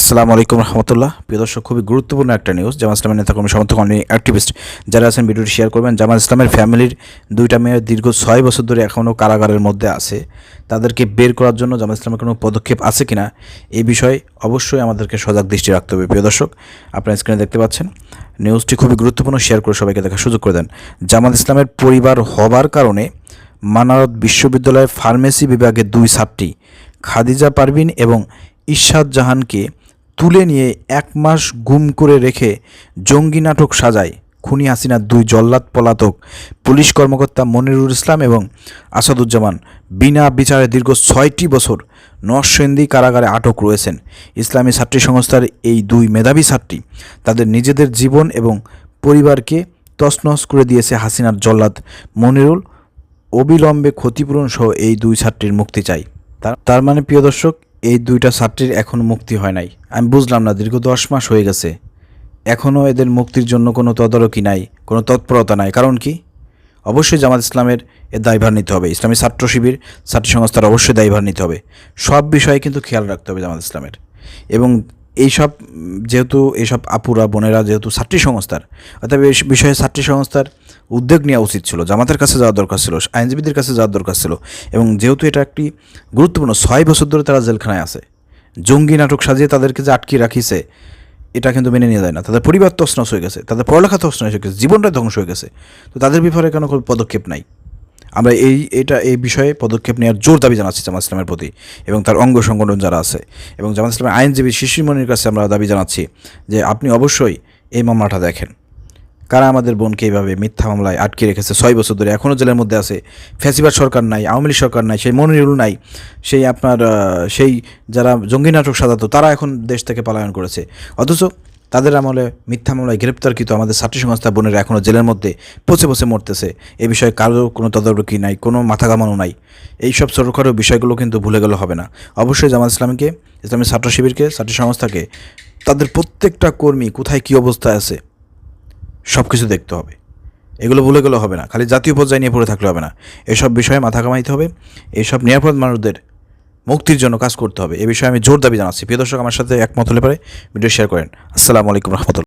আসসালামু আলাইকুম রহমতুল্লাহ। প্রিয় দর্শক, খুবই গুরুত্বপূর্ণ একটা নিউজ জামাত ইসলামের নেতাকর্মী সমর্থক অনলাইন অ্যাক্টিভিস্ট যারা আছেন ভিডিওটি শেয়ার করবেন। জামাত ইসলামের ফ্যামিলির দুইটা মেয়ের দীর্ঘ ছয় বছর ধরে এখনও কারাগারের মধ্যে আছে। তাদেরকে বের করার জন্য জামাত ইসলামের কোনো পদক্ষেপ আছে কিনা, এই বিষয়ে অবশ্যই আমাদেরকে সজাগ দৃষ্টি রাখতে হবে। প্রিয় দর্শক, আপনার স্ক্রিনে দেখতে পাচ্ছেন নিউজটি খুবই গুরুত্বপূর্ণ শেয়ার করে সবাইকে দেখার সুযোগ করে দেন। জামাত ইসলামের পরিবার হবার কারণে মানারত বিশ্ববিদ্যালয়ের ফার্মেসি বিভাগে দুই ছাত্রী, খাদিজা পারভিন এবং ইশাদ জাহানকে তুলে নিয়ে এক মাস গুম করে রেখে জঙ্গি নাটক সাজায়। খুনি হাসিনার দুই জল্লাদ পলাতক পুলিশ কর্মকর্তা মনিরুল ইসলাম এবং আসাদুজ্জামান বিনা বিচারে দীর্ঘ ছয়টি বছর নরসেন্দি কারাগারে আটক রয়েছেন। ইসলামী ছাত্রী সংস্থার এই দুই মেধাবী ছাত্রী তাদের নিজেদের জীবন এবং পরিবারকে তছনছ করে দিয়েছে হাসিনার জল্লাদ মনিরুল। অবিলম্বে ক্ষতিপূরণ সহ এই দুই ছাত্রীর মুক্তি চাই। তার তার মানে প্রিয় দর্শক এই দুইটা ছাত্রীর এখনও মুক্তি হয় নাই। আমি বুঝলাম না, দীর্ঘ দশ মাস হয়ে গেছে। এখনও এদের মুক্তির জন্য কোনো তদারকি নাই, কোনো তৎপরতা নাই। কারণ কি? অবশ্যই জামাত ইসলামের এর দায়ভার নিতে হবে। ইসলামী ছাত্র শিবির, ছাত্রী সংস্থার অবশ্যই দায়ভার নিতে হবে। সব বিষয়ে কিন্তু খেয়াল রাখতে হবে জামাত ইসলামের। এবং এইসব যেহেতু এইসব আপুরা, বোনেরা যেহেতু ছাত্রী সংস্থার, অর্থাৎ বিষয়ে ছাত্রী সংস্থার উদ্যোগ নেওয়া উচিত ছিল, জামাতের কাছে যাওয়ার দরকার ছিল, আইনজীবীদের কাছে যাওয়ার দরকার ছিল এবং যেহেতু এটা একটি গুরুত্বপূর্ণ ছয় বছর ধরে তারা জেলখানায় আছে, জঙ্গি নাটক সাজিয়ে তাদেরকে যে আটকে রাখিছে, এটা কিন্তু মেনে নিয়ে যায় না। তাদের পরিবার তছনছ হয়ে গেছে, তাদের পড়ালেখা তছনছ হয়ে গেছে জীবনটা ধ্বংস হয়ে গেছে, তো তাদের ব্যাপারে কেন কোনো পদক্ষেপ নাই। আমরা এই, এটা, এই বিষয়ে পদক্ষেপ নেওয়ার জোর দাবি জানাচ্ছি জামাত ইসলামের প্রতি এবং তার অঙ্গ সংগঠন যারা আছে এবং জামাত ইসলামের আইনজীবী শিশিরমণির কাছে আমরা দাবি জানাচ্ছি যে আপনি অবশ্যই এই মামলাটা দেখেন। কারা আমাদের বোনকে এইভাবে মিথ্যা মামলায় আটকে রেখেছে? ছয় বছর ধরে এখনও জেলের মধ্যে আছে। ফ্যাসিবাদ সরকার নাই, আওয়ামী লীগ সরকার নাই, সেই মনিরুল নাই, সেই আপনার সেই যারা জঙ্গি নাটক সাজাতো, তারা এখন দেশ থেকে পলায়ন করেছে। অথচ তাদের আমলে মিথ্যা মামলায় গ্রেপ্তারকৃত আমাদের ছাত্রী সংস্থা বোনেরা এখনও জেলের মধ্যে পচে পচে মরতেছে। এ বিষয়ে কারও কোনো তদারকি নাই, কোনো মাথা কামানো নাই। এই সব সরকারের বিষয়গুলো কিন্তু ভুলে গেলে হবে না। অবশ্যই জামাত ইসলামকে, ইসলামী ছাত্র শিবিরকে, ছাত্রী সংস্থাকে, তাদের প্রত্যেকটা কর্মী কোথায় কী অবস্থায় আছে সব কিছু দেখতে হবে। এগুলো ভুলে গেলে হবে না। খালি জাতীয় পর্যায়ে নিয়ে পড়ে থাকলে হবে না। এসব বিষয়ে মাথা কামাইতে হবে। এসব নিরাপদ মানুষদের মুক্তির জন্য কাজ করতে হবে। এ বিষয়ে আমি জোর দাবি জানাচ্ছি। প্রিয় দর্শক, আমার সাথে একমত হলে পারে। ভিডিও শেয়ার করেন। আসসালামু আলাইকুম রহমতুল্লাহ।